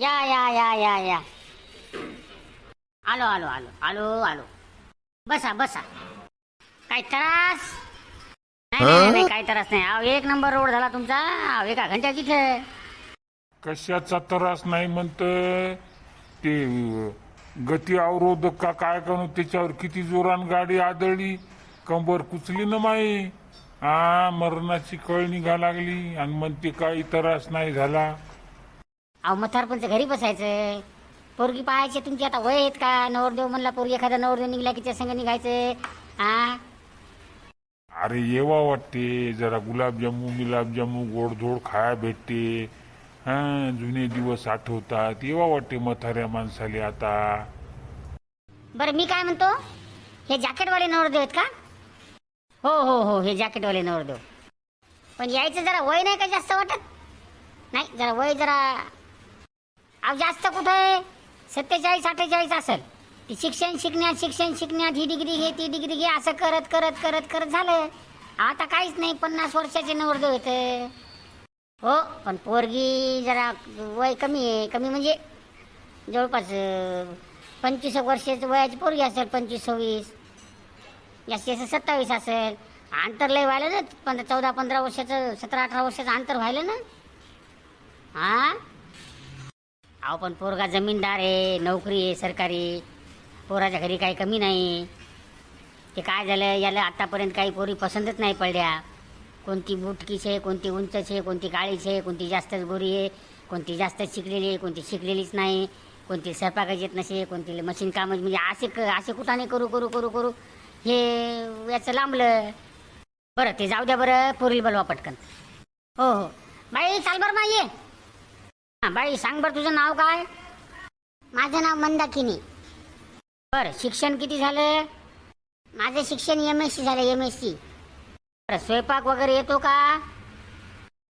या या या या या. आलो आलो आलो आलो आलो. बसा बसा. काय त्रास? नाही, नाही काय त्रास नाही. अहो एक नंबर रोड झाला तुमचा. अहो, एका घंट्यात इथे कशाचा त्रास नाही म्हणत. ते अं, गती अवरोधक का काय करू? त्याच्यावर किती जोरान गाडी आदळली? कंबर कुचली ना माई? हा मरणाची कळ निघा लागली आणि म्हणते काही त्रास नाही झाला. अहो म्हातारपणचं घरी बसायचं पोरगी पाहायची तुमची आता वय आहेत का? नवरदेव म्हणला पोरगी एखादा नवरदेव निघला की त्या संग निघायचं हा अरे येवा वाटते. जरा गुलाबजामू बिलाबजामू गोडधोड खाया भेटते. हा जुने दिवस आठवतात. येवा वाटते म्हाताऱ्या माणसाले आता. बरं मी काय म्हणतो? हे जॅकेटवाले नवरदेव आहेत का? हो हो हो हे जॅकेटवाले नवरदेव. पण यायचं जरा वय नाही का जास्त वाटत? नाही जरा वय जरा अहो जास्त कुठं आहे सत्तेचाळीस अठ्ठेचाळीस असेल. ती शिक्षण शिकण्यात शिक्षण शिकण्यात ही डिग्री घे ती डिग्री घे असं करत करत करत करत झालं. आता काहीच नाही पन्नास वर्षाचे नवरदेव येतं हो पण पोरगी जरा वय कमी आहे. कमी म्हणजे जवळपास पंचवीस वर्षाचं वयाची पोरगी असेल पंचवीस सव्वीस. जास्तीत जास्त सत्तावीस असेल. अंतर लय व्हायलं ना पंधरा चौदा पंधरा वर्षाचं सतरा अठरा वर्षाचं अंतर व्हायलं ना. हां अहो पण पोरगा जमीनदार आहे नोकरी आहे सरकारी पोराच्या घरी काही कमी नाही. ते काय झालं याला आत्तापर्यंत काही पोरी पसंतच नाही पडल्या. कोणती बुटकीच आहे कोणती उंचच आहे कोणती काळीच आहे कोणती जास्तच गोरी आहे कोणती जास्तच शिकलेली आहे कोणती शिकलेलीच नाही कोणती स्वयंपाकाची येत नसे कोणती मशीन कामच म्हणजे असे क असे कुठाने करू करू करू करू. हे याचं लांबलं. बरं ते जाऊ द्या बरं पोरील बलवा पटकन. हो हो. बाई चाल बरं ये हां बाई सांग बरं तुझं नाव काय? माझं नाव मंदाकिनी. बरं शिक्षण किती झालं? माझं शिक्षण एम एस सी झालं एम एस सी बरं स्वयंपाक वगैरे येतो का?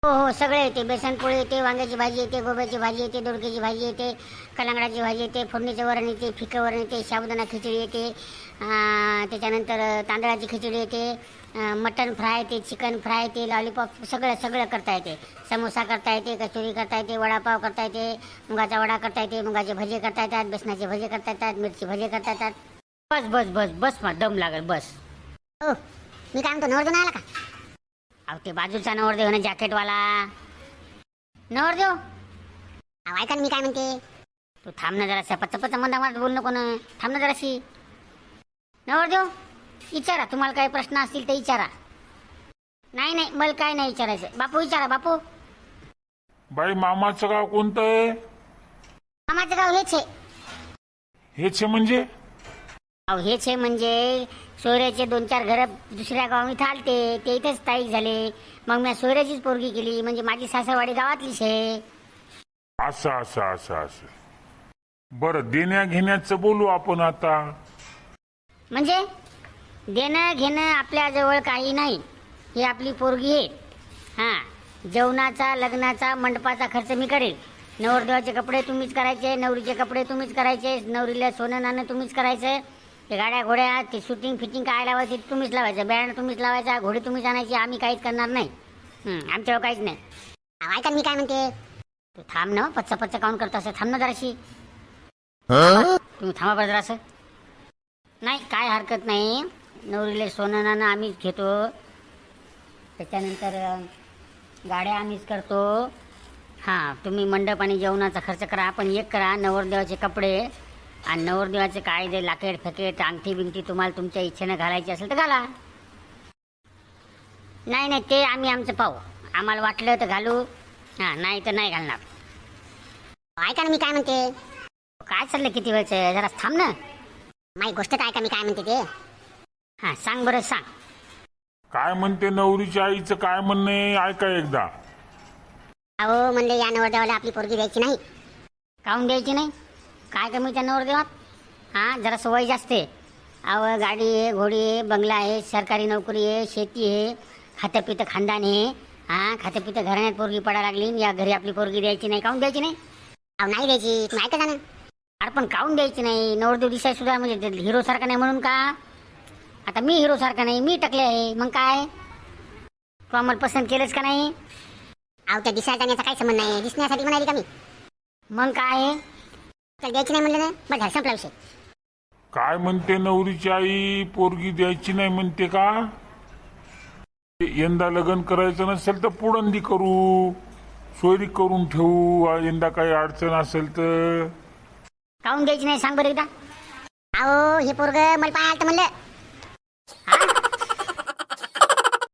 हो हो सगळे येते. बेसनपोळी येते वांग्याची भाजी येते गोब्याची भाजी येते दोडक्याची भाजी येते कलंगडाची भाजी येते फोडणीचं वरण येते फिकं वरण येते साबुदाणा खिचडी येते त्याच्यानंतर तांदळाची खिचडी येते मटन फ्राय येते चिकन फ्राय येते लॉलीपॉप सगळं सगळं करता येते. समोसा करता येते कचोरी करता येते वडापाव करता येते मुगाचा वडा करता येते मुगाचे भजे करता येतात बेसनाचे भजे करता येतात मिरची भजे करता येतात. बस बस बस बस मग दम लागेल बस हो मी काय म्हणतो नवरदेव आला का? अहो ते बाजूचा नवरदेव ना जॅकेटवाला नवरदेव अहो ऐका ना मी काय म्हणते तू थांब ना जराशा पच पच मंदा मला बोल नको ना। थांब ना जराशी नवरदेव विचारा तुम्हाला काही प्रश्न असतील ते विचारा नाही नाही मला काय नाही विचारायचं बापू विचारा बापू। बाई मामाचं गाव कोणतं आहे? मामाचं गाव हेच आहे। हेच आहे म्हणजे? अहो हेच आहे म्हणजे सोयऱ्याचे दोन चार घरं दुसऱ्या गावात इथं आलते ते इथेच स्थायिक झाले. मग मी सोयऱ्याचीच पोरगी केली म्हणजे माझी सासरवाडी गावातलीच आहे. असं असं असं असं. बरं देण्या घेण्याचं बोलू आपण आता. म्हणजे देणं घेणं आपल्याजवळ काही नाही. ही आपली पोरगी आहे. हां जेवणाचा लग्नाचा मंडपाचा खर्च मी करेल. नवरदेवाचे कपडे तुम्हीच करायचे नवरीचे कपडे तुम्हीच करायचे नवरीला सोनं नाणं तुम्हीच करायचं. ते गाड्या घोड्या ते शूटिंग फिटिंग काय लावायची तुम्हीच लावायचं. बँड तुम्हीच लावायचा घोडे तुम्हीच आणायची आम्ही काहीच करणार नाही. आमच्यावर काहीच नाही. ऐका मी काय म्हणते? तू थांब ना पच्चा पच्चा काउंट करतो असं. थांब ना जराशी. तुम्ही थांबा बरं जरासं. नाही काय हरकत नाही. नवरीले सोनं नाणं आम्हीच घेतो. त्याच्यानंतर गाड्या आम्हीच करतो. हां तुम्ही मंडप आणि जेवणाचा खर्च करा पण एक करा नवरदेवाचे कपडे. आणि नवरदेवाचे काय जे लाकेट फकेट अंगठी बिंगठी तुम्हाला तुमच्या इच्छेनं घालायची असेल तर घाला. नाही नाही ते आम्ही आमचं पाहू. आम्हाला वाटलं तर घालू. हां नाही तर नाही घालणार. ऐका ना मी काय म्हणते? काय चाललं किती वेळचं? जरा थांब ना. माझी गोष्ट काय का मी काय म्हणते ते? हां सांग बरं सांग. काय म्हणते नवरीच्या आईचं काय म्हणणं आहे? ऐका एकदा. अहो म्हणले या नवरदेवाला आपली पोरगी द्यायची नाही. काहून द्यायची नाही? काय कमी त्या नवरदेवात? हां जरा सवय जास्त आहे. अहो गाडी आहे घोडी आहे बंगला आहे सरकारी नोकरी आहे शेती आहे खातं पितं खानदान आहे. हां खात्यापितं घराण्यात पोरगी पडायला लागली या घरी आपली पोरगी द्यायची नाही काहून द्यायची नाही? अहो नाही द्यायची नाही का ना अरे पण काहून द्यायची नाही? नवरदेव दिसाय सुद्धा म्हणजे हिरोसारखा नाही म्हणून का? आता मी हिरोसारखा नाही मी टकले आहे मग काय? तू आम्हाला पसंत केलंच का नाही? अहो त्या दिसायचा काय संबंध नाही दिसण्यासाठी म्हणाली का मी? मग काय? त्याला द्यायची नाही म्हणलं ना? बरं झालं संपला विषय. काय म्हणते नवरीची आई? पोरगी द्यायची नाही म्हणते का? यंदा लग्न करायचं नसेल तर पुढंदी करू. सोयरी करून ठेवू. आ, यंदा काही अडचण असेल तर. काहून द्यायची नाही? सांग बरं एकदा. अहो हे पोरग मला पाहायला म्हणलं.